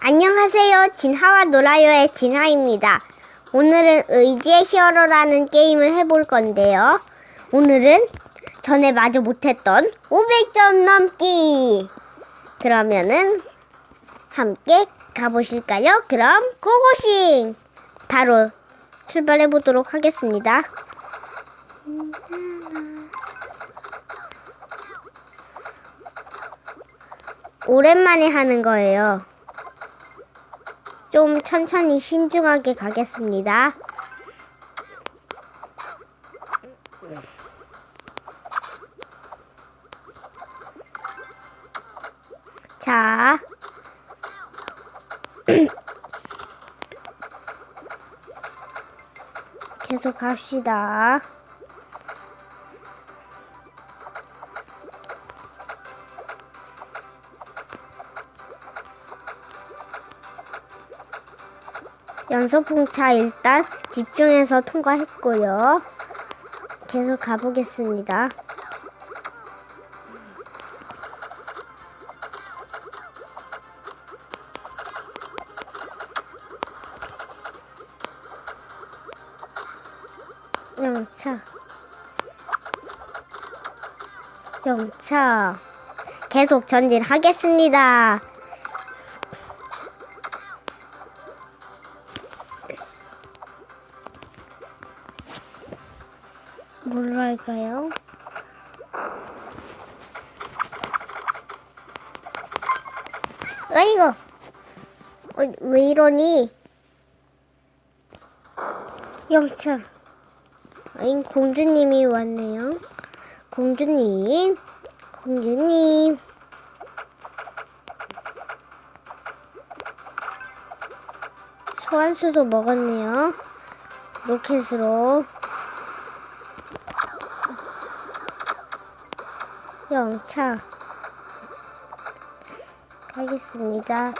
안녕하세요. 진하와 놀아요의 진하입니다. 오늘은 의지의 히어로라는 게임을 해볼 건데요. 오늘은 전에 마저 못했던 500점 넘기. 그러면은 함께 가보실까요? 그럼 고고싱! 바로 출발해 보도록 하겠습니다. 오랜만에 하는 거예요. 좀 천천히 신중하게 가겠습니다. 자. 계속 갑시다. 연속 풍차 일단 집중해서 통과했고요. 계속 가보겠습니다. 영차. 영차. 계속 전진하겠습니다. 뭘로 할까요? 아이고, 어, 왜 이러니? 영차. 아잉, 공주님이 왔네요. 공주님, 공주님. 소환수도 먹었네요. 로켓으로. 영차 가겠습니다.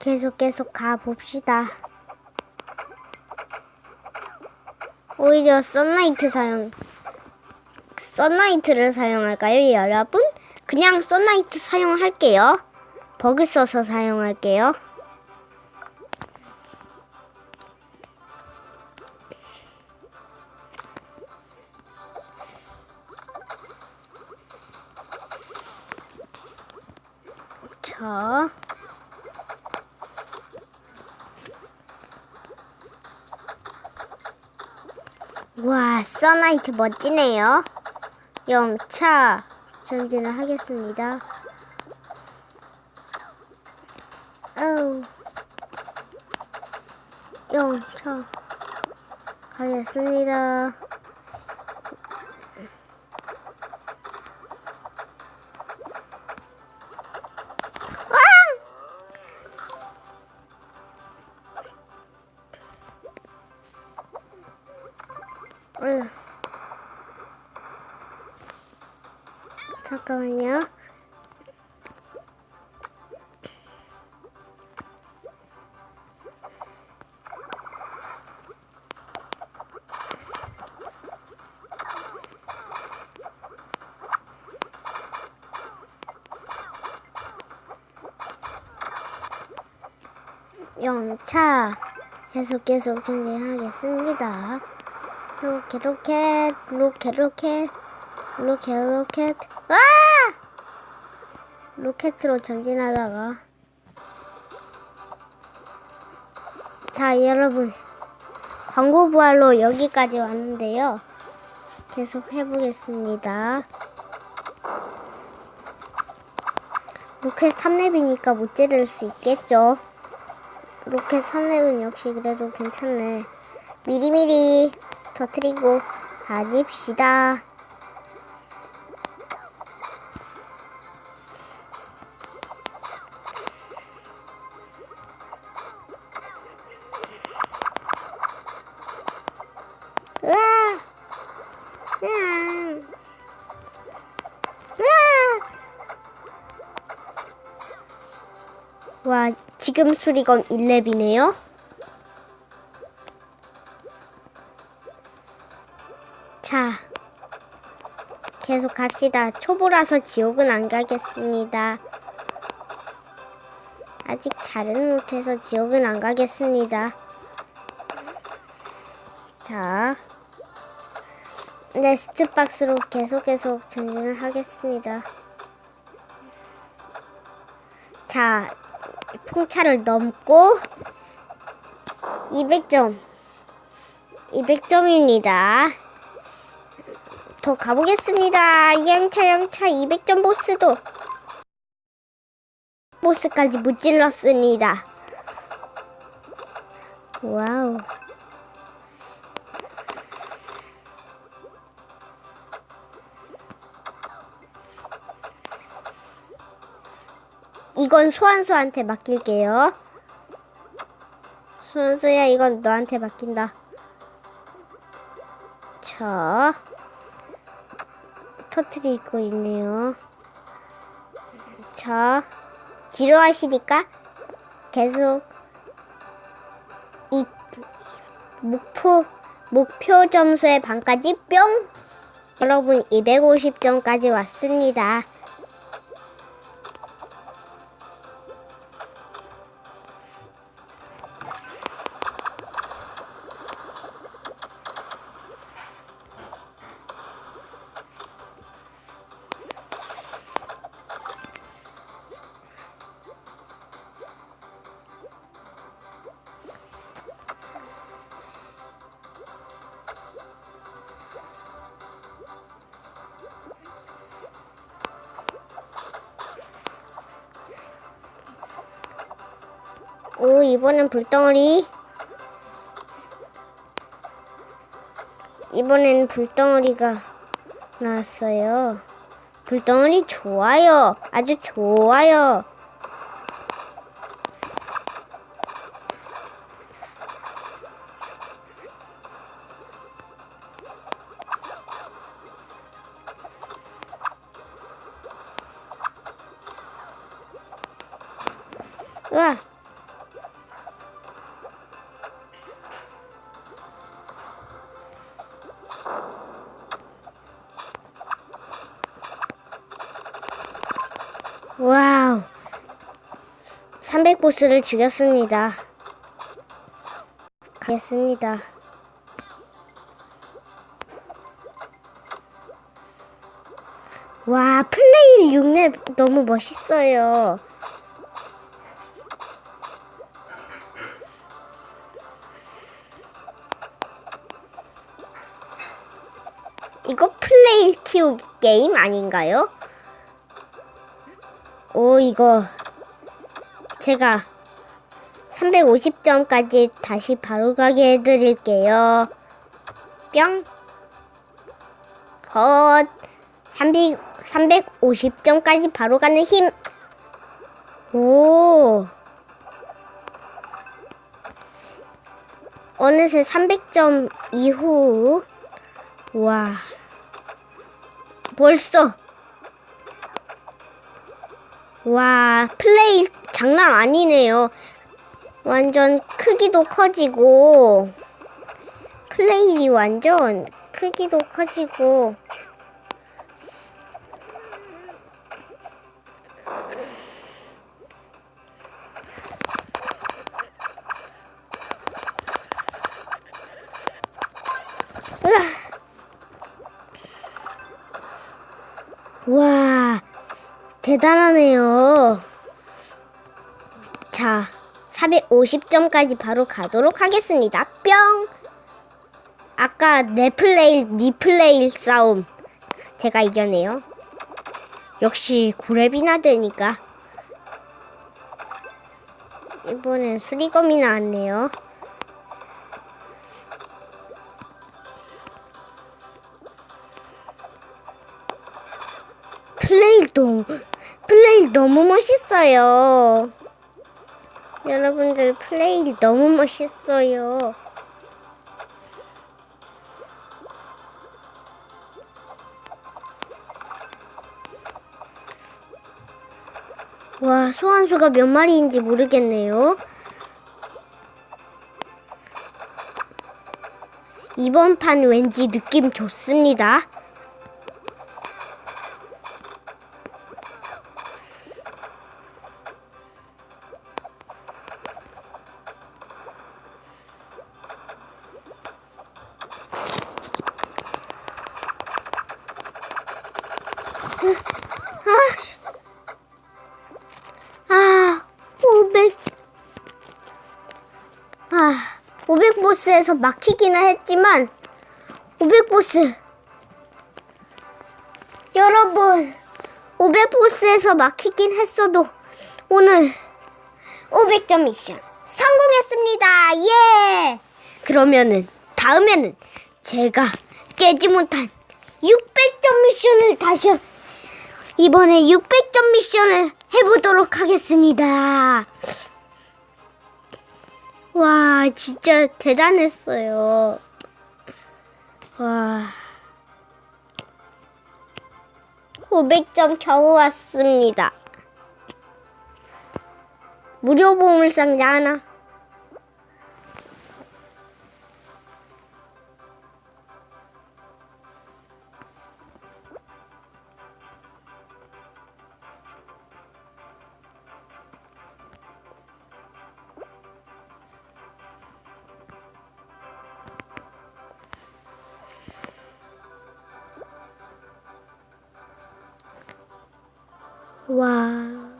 계속 계속 가 봅시다. 오히려 썬라이트 사용 썬라이트를 사용할까요, 여러분? 그냥 썬라이트 사용할게요. 버그 써서 사용할게요. 자. 와, 써나이트 멋지네요. 영차 전진을 하겠습니다. 어우. 영차 가겠습니다. 잠깐만요. 영차 계속 계속 진행하겠습니다. 로켓 로켓 로켓 로켓 로켓 로켓. 와 로켓으로 전진하다가. 자 여러분. 광고 부활로 여기까지 왔는데요. 계속 해보겠습니다. 로켓 3렙이니까 못 찌를 수 있겠죠? 로켓 3렙은 역시 그래도 괜찮네. 미리미리 터트리고 다닙시다. 지금 수리검 1렙이네요. 자, 계속 갑시다. 초보라서 지옥은 안 가겠습니다. 아직 잘은 못해서 지옥은 안 가겠습니다. 자, 네스트 박스로 계속 계속 전진을 하겠습니다. 자, 풍차를 넘고 200점. 200점입니다. 더 가보겠습니다. 양차 양차 200점 보스도 보스까지 무찔렀습니다. 와우. 이건 소환수한테 맡길게요. 소환수야, 이건 너한테 맡긴다. 자, 터트리고 있네요. 자, 지루하시니까 계속 이 목표 목표 점수의 반까지 뿅. 여러분 250점까지 왔습니다. 오, 이번엔 불덩어리. 이번엔 불덩어리가 나왔어요. 불덩어리 좋아요. 아주 좋아요. 와우. 300보스를 죽였습니다. 가겠습니다. 와, 플레이 6렙 너무 멋있어요. 이거 플레이 키우기 게임 아닌가요? 오, 이거 제가 350점까지 다시 바로 가게 해드릴게요. 뿅. 헛. 300, 350점까지 바로 가는 힘. 오. 어느새 300점 이후. 와. 벌써. 와, 플레이 장난 아니네요. 완전 크기도 커지고, 플레이이 완전 크기도 커지고, 으아. 와, 대단하네요. 자, 450점까지 바로 가도록 하겠습니다. 뿅! 아까 내 플레이, 니 플레이 싸움. 제가 이겨내요. 역시 9렙이나 되니까. 이번엔 수리검이 나왔네요. 플레이 너무 플레이 너무 멋있어요. 여러분들 플레이 너무 멋있어요. 와, 소환수가 몇 마리인지 모르겠네요. 이번 판 왠지 느낌 좋습니다. 500 보스에서 막히기는 했지만, 500 보스. 여러분, 500 보스에서 막히긴 했어도, 오늘 500점 미션 성공했습니다. 예! 그러면은, 다음에는 제가 깨지 못한 600점 미션을 다시 이번에 600점 미션을 해보도록 하겠습니다. 와, 진짜 대단했어요. 와. 500점 겨우 왔습니다. 무료 보물 상자 하나. 와.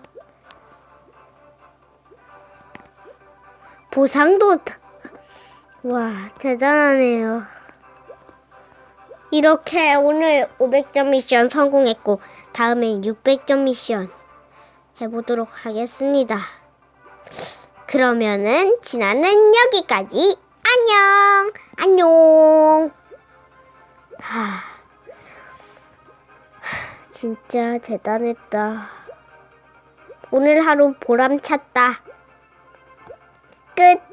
보상도 다- 와, 대단하네요. 이렇게 오늘 500점 미션 성공했고 다음엔 600점 미션 해보도록 하겠습니다. 그러면은 지나는 여기까지 안녕 안녕 하, 진짜 대단했다. 오늘 하루 보람찼다. 끝.